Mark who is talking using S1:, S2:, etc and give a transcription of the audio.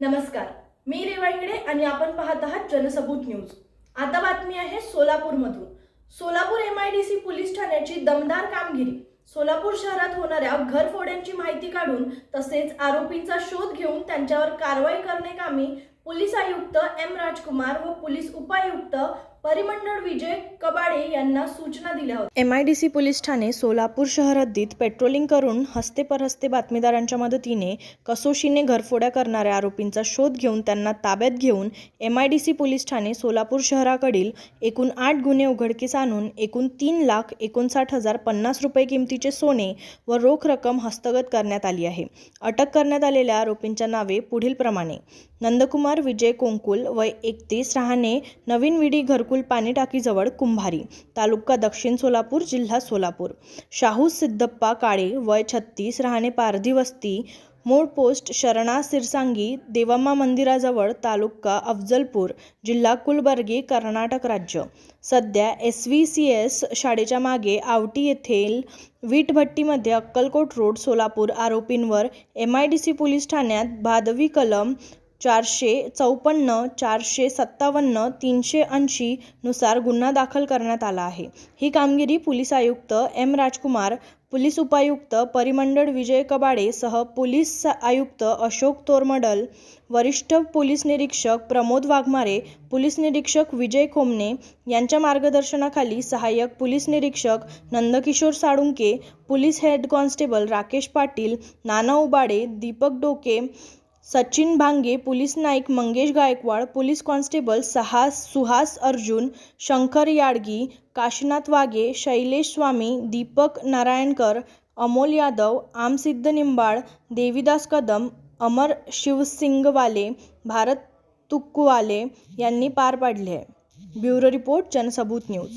S1: नमस्कार. मी रेवा इंगडे आणि आपण पाहत आहात जनसबूत न्यूज. आता बातमी आहे सोलापूरमधून. Solapur M I D C police ठाण्याची दमदार कामगिरी. सोलापूर शहरात होणाऱ्या घरफोड्यांची माहिती काढून तसेच आरोपींचा शोध घेऊन त्यांच्यावर कारवाई करणे कामी पोलीस आयुक्त एम राजकुमार व पोलीस उपायुक्त परिमंडळ विजय कबाडे यांना सूचना दिल्या होत्या. M I D C police Thane Solapur शहर हद्दीत पेट्रोलिंग करून हस्ते परहस्ते बातमीदारांच्या मदतीने कसोशीने घरफोड्या करणाऱ्या आरोपींचा शोध घेऊन त्यांना ताब्यात घेऊन M I D C police Thane Solapur शहराकडील एकूण आठ गुन्हे उघडकीस आणून एकूण तीन लाख एकोणसाठ हजार पन्नास रुपये किमतीचे सोने व रोख रक्कम हस्तगत करण्यात आली आहे. अटक करण्यात आलेल्या आरोपींच्या नावे पुढीलप्रमाणे. नंदकुमार विजय कोंकुल वय एकतीस राहणे नवीन विडी घरकुल पाणी टाकीजवळ कुंभारी तालुका दक्षिण सोलापूर जिल्हा सोलापूर. शाहू सिद्धप्पा काळे वय छत्तीस राहणे पारधी वस्ती मूळ पोस्ट शरणा सिरसांगी देवम्मा मंदिराजवळ तालुका अफजलपूर जिल्हा कुलबर्गी कर्नाटक राज्य. सध्या एस व्ही सी एस शाळेच्या मागे आवटी येथील वीटभट्टीमध्ये अक्कलकोट रोड सोलापूर आरोपींवर M I D C police ठाण्यात भादवी कलम चारशे चौपन्न चारशे सत्तावन्न तीनशे ऐंशी नुसार गुन्हा दाखल करण्यात आला आहे. ही कामगिरी पोलीस आयुक्त एम. राजकुमार पोलीस उपायुक्त परिमंडळ विजय कबाडे सह पोलीस आयुक्त अशोक तोरमडल वरिष्ठ पोलीस निरीक्षक प्रमोद वाघमारे पोलीस निरीक्षक विजय खोमने यांच्या मार्गदर्शनाखाली सहाय्यक पोलीस निरीक्षक Nandkishor Salunke police head constable Rakesh Patil Nana Ubade Deepak Doke Sachin Bhange police Naik Mangesh Gaikwad police constable सहास सुहास अर्जुन शंकर याडगी काशीनाथ वागे शैलेश स्वामी दीपक नारायणकर अमोल यादव आमसिद्ध निंबाळ देवीदास कदम अमर शिवसिंगवाले भारत तुक्कुवाले यांनी पार पाडले. आहे ब्युरो रिपोर्ट जनसबूत न्यूज.